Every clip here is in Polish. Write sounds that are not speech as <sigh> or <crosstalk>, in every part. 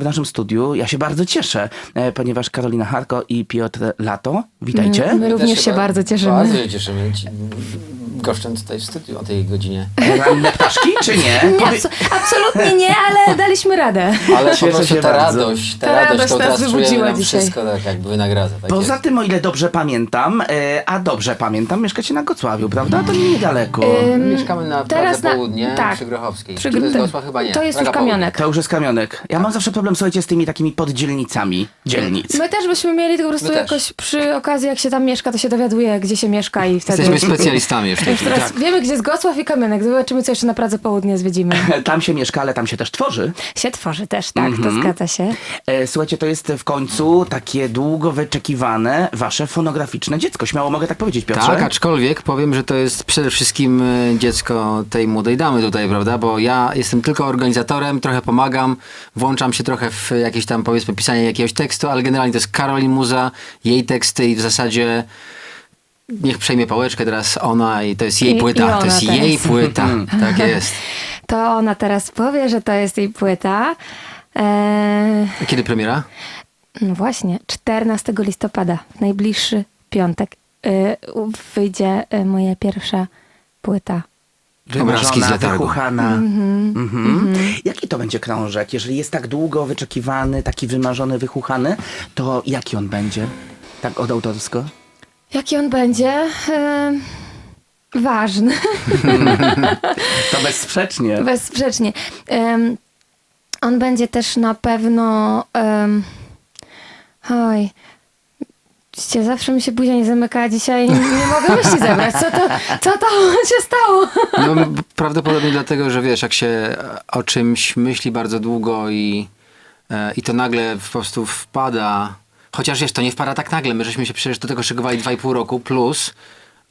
w naszym studiu. Ja się bardzo cieszę, e, ponieważ Karolina Harko i Piotr Lato, witajcie. My również się ba- bardzo cieszymy. Bardzo się cieszymy. Goszczę tutaj w studiu o tej godzinie. Ranne ptaszki, czy nie? <laughs> Nie, abso- absolutnie nie, ale daliśmy radę. Ale po Cieszę prostu się ta bardzo. radość, ta, Ta radość, radość to teraz wybudziła czujemy nam dzisiaj. wszystko tak jakby wynagradza. Tak Poza jest. tym, o ile dobrze pamiętam, e, a dobrze pamiętam, mieszkacie na Gocławiu, prawda? To nie niedaleko. Ym, Mieszkamy na teraz Pradze na- Południe tak. przy Grochowskiej. Przy- to jest Gosław chyba nie. to jest Praga już kamionek. To już jest kamionek. Ja mam zawsze problem, słuchajcie, z tymi takimi poddzielnicami dzielnic. My też byśmy mieli to po prostu My też. jakoś przy okazji, jak się tam mieszka, to się dowiaduje, gdzie się mieszka i wtedy... Jesteśmy specjalistami tej Już teraz wiemy, gdzie jest Gocław i Kamionek. Zobaczymy, co jeszcze na Pradze Południe zwiedzimy. <laughs> Tam się mieszka, ale tam się też tworzy. Się tworzy też, tak, Mhm. to zgadza się. E, Słuchajcie, to jest w końcu takie długo wyczekiwane wasze fonograficzne dziecko. Śmiało mogę tak powiedzieć, Piotrze? Tak, aczkolwiek powiem, że to jest przede wszystkim e, dziecko tej młodej damy tutaj, prawda? Bo ja jestem tylko organizatorem, trochę pomagam, włączam się trochę w jakieś tam powiedzmy pisanie jakiegoś tekstu, ale generalnie to jest Karolin Muza, jej teksty i w zasadzie niech przejmie pałeczkę teraz ona i to jest jej I- i płyta. ona to jest teraz. jej płyta. <laughs> tak jest. To ona teraz powie, że to jest jej płyta. Eee, A kiedy premiera? no właśnie, 14 listopada, w najbliższy piątek, u- wyjdzie e, moja pierwsza płyta. Wymarzona, wychuchana. Mhm. Jaki to będzie krążek? Jeżeli jest tak długo wyczekiwany, taki wymarzony, wychuchany, to jaki on będzie? Tak od autorsko? Jaki on będzie? E, ważny, <laughs> To bezsprzecznie. bezsprzecznie. Em, on będzie też na pewno... Um, oj... Widzicie, Zawsze mi się buzia nie zamyka, a dzisiaj nie, nie mogę myśli zebrać. Co to, co to się stało? No, prawdopodobnie dlatego, że wiesz, jak się o czymś myśli bardzo długo i, e, i to nagle po prostu wpada, chociaż wiesz, to nie wpada tak nagle, my żeśmy się przecież do tego szykowali 2,5 roku, plus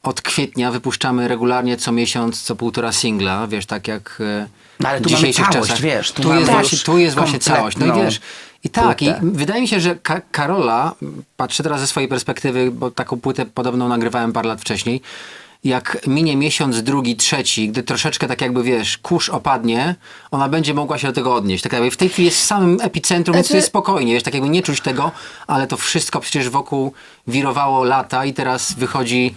od kwietnia wypuszczamy regularnie co miesiąc, co półtora singla, wiesz, tak jak e, No, ale w tu dzisiejszych całość, czasach. wiesz, tu tu, jest właśnie, tu jest właśnie całość. No i wiesz, i tak, i wydaje mi się, że Ka- Karola, patrzę teraz ze swojej perspektywy, bo taką płytę podobną nagrywałem parę lat wcześniej, jak minie miesiąc, drugi, trzeci, gdy troszeczkę tak jakby, wiesz, kurz opadnie, ona będzie mogła się do tego odnieść. Tak jakby w tej chwili jest w samym epicentrum, więc Znaczy- jest spokojnie, wiesz, tak jakby nie czuć tego, ale to wszystko przecież wokół wirowało lata i teraz wychodzi,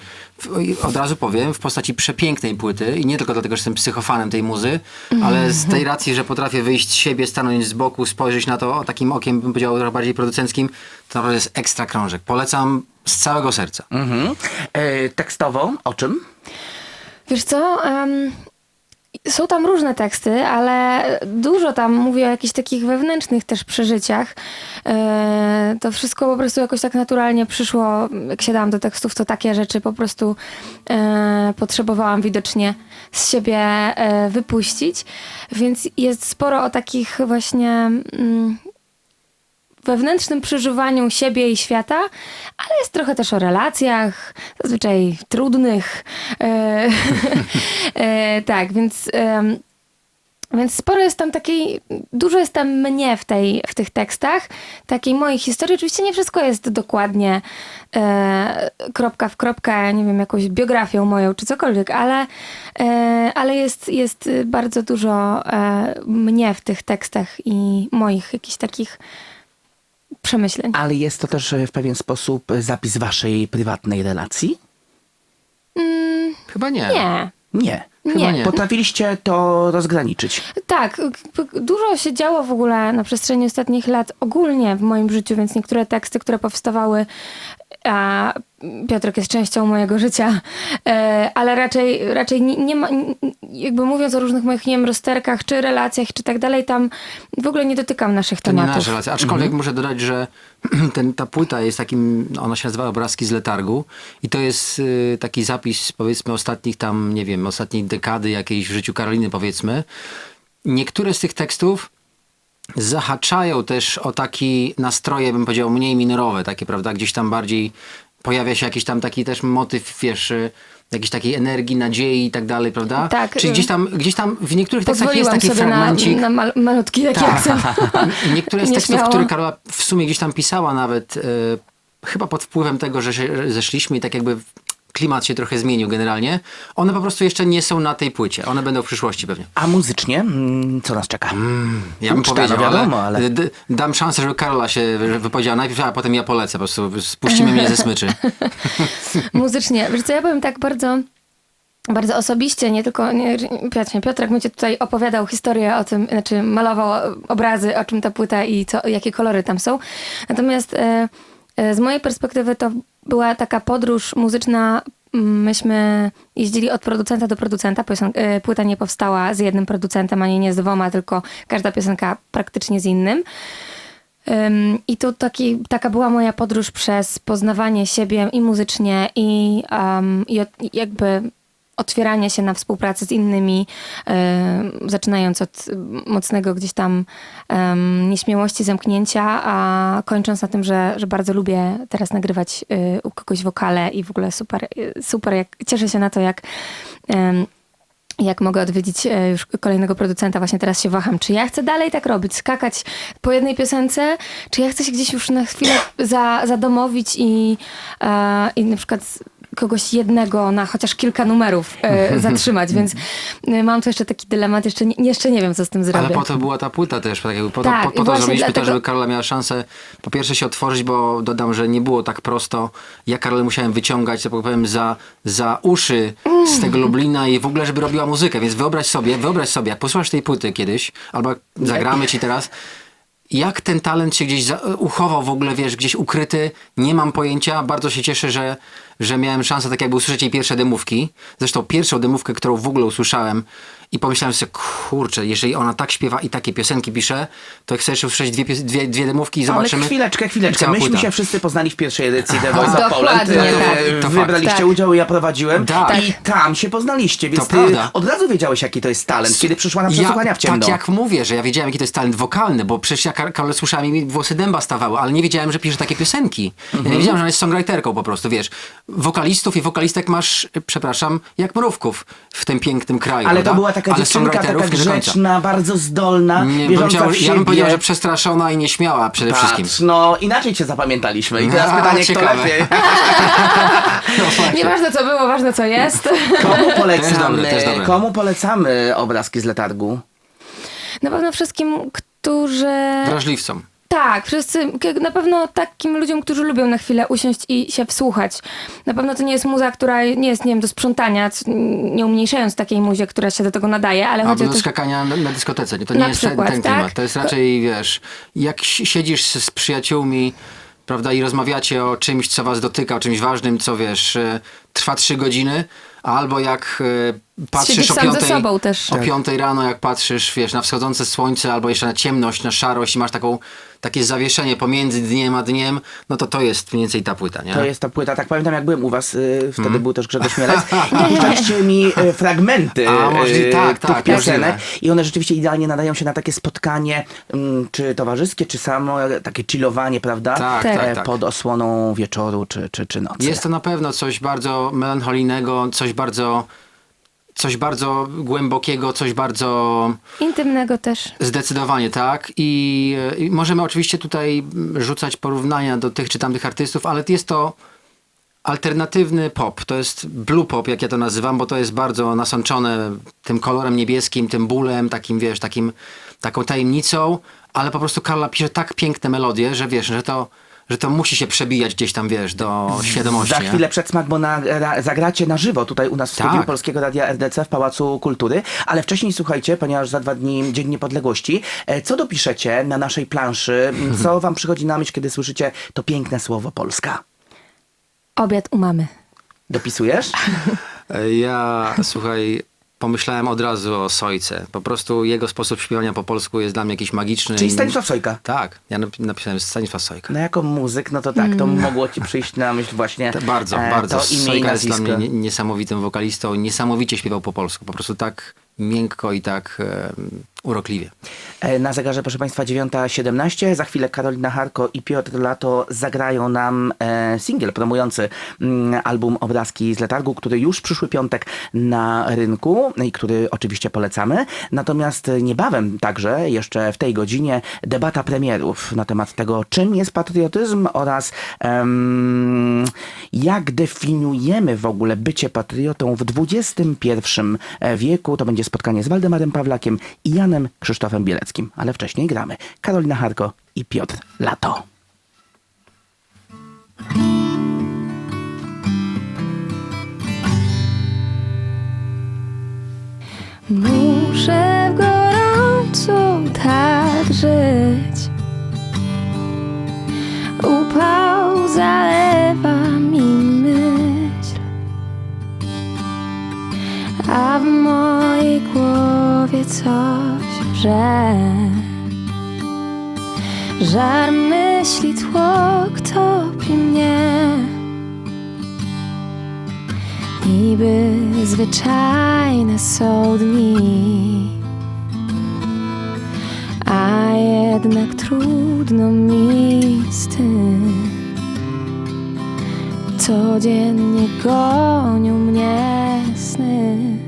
od razu powiem, w postaci przepięknej płyty i nie tylko dlatego, że jestem psychofanem tej muzy, ale z tej racji, że potrafię wyjść z siebie, stanąć z boku, spojrzeć na to takim okiem, bym powiedział, trochę bardziej producenckim, to naprawdę jest ekstra krążek. Polecam z całego serca. Mhm. E, tekstowo o czym? Wiesz co? em, są tam różne teksty, ale dużo tam mówię o jakichś takich wewnętrznych też przeżyciach. E, to wszystko po prostu jakoś tak naturalnie przyszło, jak siadałam do tekstów, to takie rzeczy po prostu e, potrzebowałam widocznie z siebie e, wypuścić. Więc jest sporo o takich właśnie mm, wewnętrznym przeżywaniu siebie i świata, ale jest trochę też o relacjach, zazwyczaj trudnych. E, <laughs> e, tak, więc. więc sporo jest tam takiej, dużo jest tam mnie w, tej, w tych tekstach, takiej mojej historii. Oczywiście nie wszystko jest dokładnie e, kropka w kropkę, nie wiem, jakąś biografią moją czy cokolwiek, ale, e, ale jest, jest bardzo dużo e, mnie w tych tekstach i moich jakichś takich przemyśleń. Ale jest to też e, w pewien sposób e, zapis waszej prywatnej relacji? Mm, Chyba nie. nie. Nie. Chyba Nie. nie. Potrafiliście to rozgraniczyć. Tak, dużo się działo w ogóle na przestrzeni ostatnich lat ogólnie w moim życiu, więc niektóre teksty, które powstawały, a Piotrek jest częścią mojego życia, e, ale raczej, raczej nie, nie ma, jakby mówiąc o różnych moich, nie wiem, rozterkach, czy relacjach, czy tak dalej, tam w ogóle nie dotykam naszych To nie tematów. nasza relacja. Aczkolwiek muszę dodać, że <clears throat> ten, ta płyta jest takim, ona się nazywa Obrazki z letargu i to jest y, taki zapis powiedzmy ostatnich tam, nie wiem, ostatniej dekady jakiejś w życiu Karoliny powiedzmy. Niektóre z tych tekstów zahaczają też o taki nastroje, bym powiedział, mniej minorowe, takie, prawda, gdzieś tam bardziej pojawia się jakiś tam taki też motyw, wiesz, y, jakiejś takiej energii, nadziei i tak dalej, prawda? Tak, Czyli y- gdzieś tam, gdzieś tam w niektórych tekstach jest taki sobie na, fragmencik. na mal, malutki taki Tak. akcent. <laughs> Niektóre z tekstów, które Karola w sumie gdzieś tam pisała nawet, e, chyba pod wpływem tego, że się że zeszliśmy i tak jakby klimat się trochę zmienił generalnie. One po prostu jeszcze nie są na tej płycie. One będą w przyszłości pewnie. A muzycznie, mm, co nas czeka? Ja bym Uczta, powiedział, no wiadomo, ale, ale- d- dam szansę, żeby Karola się wypowiedziała najpierw, a potem ja polecę. Po prostu spuścimy mnie ze smyczy. <laughs> Muzycznie. Wiesz co, ja powiem tak bardzo... Bardzo osobiście, nie tylko nie, Piotrek, Piotrek będzie tutaj opowiadał historię o tym, znaczy malował obrazy, o czym ta płyta i co, jakie kolory tam są. Natomiast e, e, z mojej perspektywy to była taka podróż muzyczna. Mm, Myśmy jeździli od producenta do producenta. E, Płyta nie powstała z jednym producentem, ani nie z dwoma, tylko każda piosenka praktycznie z innym. Ym, I to taki, taka była moja podróż przez poznawanie siebie i muzycznie, i, um, i jakby otwieranie się na współpracę z innymi, ym, zaczynając od mocnego gdzieś tam um, nieśmiałości, zamknięcia, a kończąc na tym, że, że bardzo lubię teraz nagrywać y, u kogoś wokale i w ogóle super, y, super jak, cieszę się na to, jak jak mogę odwiedzić e, już kolejnego producenta, właśnie teraz się waham, czy ja chcę dalej tak robić, skakać po jednej piosence, czy ja chcę się gdzieś już na chwilę za, zadomowić i, e, i na przykład kogoś jednego na chociaż kilka numerów e, <laughs> zatrzymać, więc e, mam tu jeszcze taki dylemat, jeszcze nie, jeszcze nie wiem, co z tym zrobię. Ale po to była ta płyta też, tak jakby po, Tak, to, po, po to właśnie zrobiliśmy to, dlatego- żeby Karola miała szansę po pierwsze się otworzyć, bo dodam, że nie było tak prosto. Ja Karolę musiałem wyciągać, tak powiem, za, za uszy z tego Lublina i w ogóle, żeby robiła muzykę, więc wyobraź sobie, wyobraź sobie, jak posłuchasz tej płyty kiedyś, albo jak zagramy ci teraz, jak ten talent się gdzieś uchował w ogóle, wiesz, gdzieś ukryty, nie mam pojęcia. Bardzo się cieszę, że, że miałem szansę tak jakby usłyszeć jej pierwsze demówki. Zresztą pierwszą demówkę, którą w ogóle usłyszałem i pomyślałem sobie, kurczę, jeżeli ona tak śpiewa i takie piosenki pisze, to chcę jeszcze usłyszeć dwie, dwie, dwie demówki i Ale zobaczymy. chwileczkę, I chwileczkę. cała Myśmy płyta. się wszyscy poznali w pierwszej edycji The Voice of Poland. tak. E, To fakt. Wybraliście Tak. udział i ja prowadziłem. Tak. I tam się poznaliście, więc To ty prawda. od razu wiedziałeś, jaki to jest talent, kiedy przyszła na przesłuchania w ciemno. Tak jak mówię, że ja wiedziałem, jaki to jest talent wokalny, bo przecież ja Kar- Karolę słyszałem i mi włosy dęba stawały, ale nie wiedziałem, że pisze takie piosenki. Ja Mhm. nie wiedziałem, że ona jest songwriterką po prostu, wiesz. Wokalistów i wokalistek masz, przepraszam, jak mrówków w tym pięknym kraju, Ale to prawda? była taka ale dziewczynka, taka grzeczna, bardzo zdolna, Nie, wierząca w siebie. ja bym powiedział, że przestraszona i nieśmiała przede Patrz, wszystkim. no inaczej cię zapamiętaliśmy. I teraz A, pytanie, kto ciekawe. lepiej. <laughs> <laughs> Nieważne co było, ważne co jest. Komu Też polecamy, dobre, też dobre. komu polecamy obrazki z letargu? Na pewno wszystkim, którzy... Wrażliwcom. Tak, wszyscy, na pewno takim ludziom, którzy lubią na chwilę usiąść i się wsłuchać. Na pewno to nie jest muza, która nie jest, nie wiem, do sprzątania, nie umniejszając takiej muzie, która się do tego nadaje, ale chodzi Albo do skakania na, na dyskotece. Nie, To nie jest ten, przykład, ten tak? klimat. To jest raczej, wiesz, jak si- siedzisz z, z przyjaciółmi, prawda, i rozmawiacie o czymś, co was dotyka, o czymś ważnym, co wiesz, e, trwa trzy godziny, albo jak e, patrzysz o sam ze piątej, sobą też. o Tak. piątej rano, jak patrzysz, wiesz, na wschodzące słońce, albo jeszcze na ciemność, na szarość i masz taką, takie zawieszenie pomiędzy dniem a dniem, no to to jest mniej więcej ta płyta, nie? To jest ta płyta, tak pamiętam jak byłem u was, y, wtedy Mhm. był też Grzegorz Mielec i puszczaliście mi y, fragmenty A, y, tak, tych tak, piosenek możliwe. i one rzeczywiście idealnie nadają się na takie spotkanie, mm, czy towarzyskie, czy samo, takie chillowanie, prawda? Tak, Tak. tak, tak. Pod osłoną wieczoru, czy, czy, czy nocy. Jest to na pewno coś bardzo melancholijnego, coś bardzo, coś bardzo głębokiego, coś bardzo intymnego też. zdecydowanie tak. I, I możemy oczywiście tutaj rzucać porównania do tych czy tamtych artystów, ale jest to alternatywny pop. To jest blue pop, jak ja to nazywam, bo to jest bardzo nasączone tym kolorem niebieskim, tym bólem, takim, wiesz, takim, taką tajemnicą, ale po prostu Karla pisze tak piękne melodie, że wiesz, że to, że to musi się przebijać gdzieś tam, wiesz, do świadomości. Za chwilę przedsmak, bo na, ra, zagracie na żywo tutaj u nas w Tak. studiu Polskiego Radia RDC w Pałacu Kultury, ale wcześniej słuchajcie, ponieważ za dwa dni Dzień Niepodległości, e, co dopiszecie na naszej planszy? <laughs> Co wam przychodzi na myśl, kiedy słyszycie to piękne słowo Polska? Obiad u mamy. Dopisujesz? <laughs> Ja, słuchaj, pomyślałem od razu o Sojce. Po prostu jego sposób śpiewania po polsku jest dla mnie jakiś magiczny. Czyli i- Stanisław Sojka. Tak, ja nap- napisałem Stanisław Sojka. No jako muzyk, no to tak, to mogło ci przyjść na myśl właśnie To bardzo, e, bardzo. to imię i Sojka jest dla mnie nie- niesamowitym wokalistą. Niesamowicie śpiewał po polsku. Po prostu tak miękko i tak e, urokliwie. E, Na zegarze, proszę Państwa, 9.17. Za chwilę Karolina Harko i Piotr Lato zagrają nam e, singiel promujący mm, album Obrazki z letargu, który już przyszły piątek na rynku i który oczywiście polecamy. Natomiast niebawem także, jeszcze w tej godzinie, debata premierów na temat tego, czym jest patriotyzm oraz em, jak definiujemy w ogóle bycie patriotą w XXI wieku. To będzie spotkanie z Waldemarem Pawlakiem i Janem Krzysztofem Bieleckim. Ale wcześniej gramy Karolina Harko i Piotr Lato. Muszę w gorącu tak żyć. Upał zalewa mi myśl, a w mojej głowie coś wrze. Żar myśli tłok topi mnie. Niby zwyczajne są dni, a jednak trudno mi z tym. Codziennie gonią mnie sny.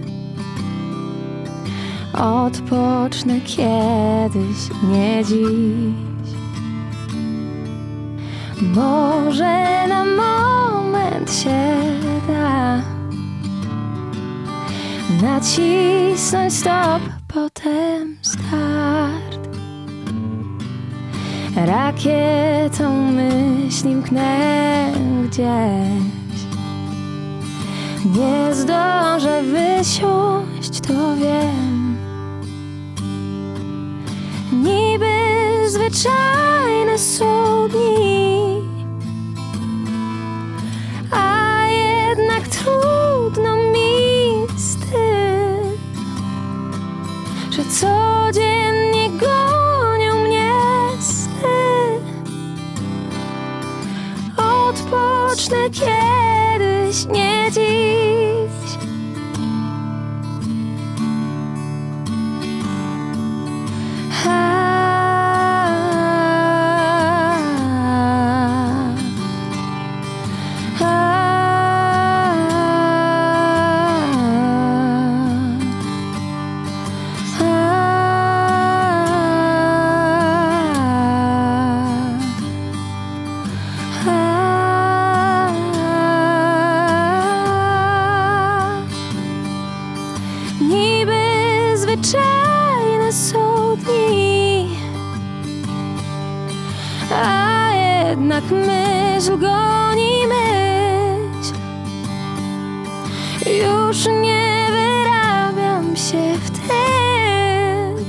Odpocznę kiedyś, nie dziś. Może na moment się da nacisnąć stop, potem start. Rakietą myśli mknę gdzieś. Nie zdążę wysiąść, to wiem. Zwyczajne są dni, a jednak trudno a jednak myśl goni myśl. Już nie wyrabiam się w tym.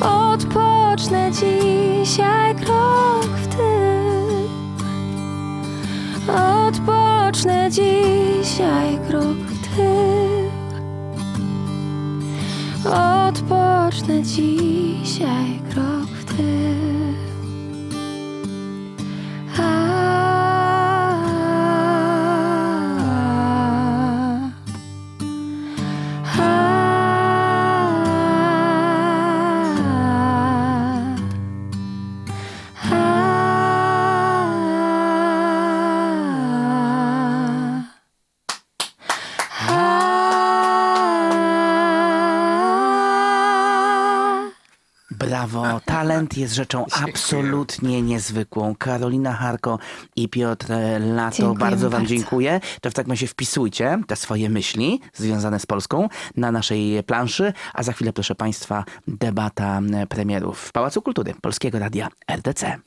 Odpocznę dzisiaj krok w tył. Odpocznę dzisiaj krok w tył. Odpocznę dzisiaj krok w tył. Brawo, talent jest rzeczą absolutnie niezwykłą. Karolina Harko i Piotr Lato, Dziękujemy bardzo Wam bardzo. dziękuję. To w takim razie wpisujcie te swoje myśli związane z Polską na naszej planszy, a za chwilę, proszę Państwa, debata premierów w Pałacu Kultury Polskiego Radia RDC.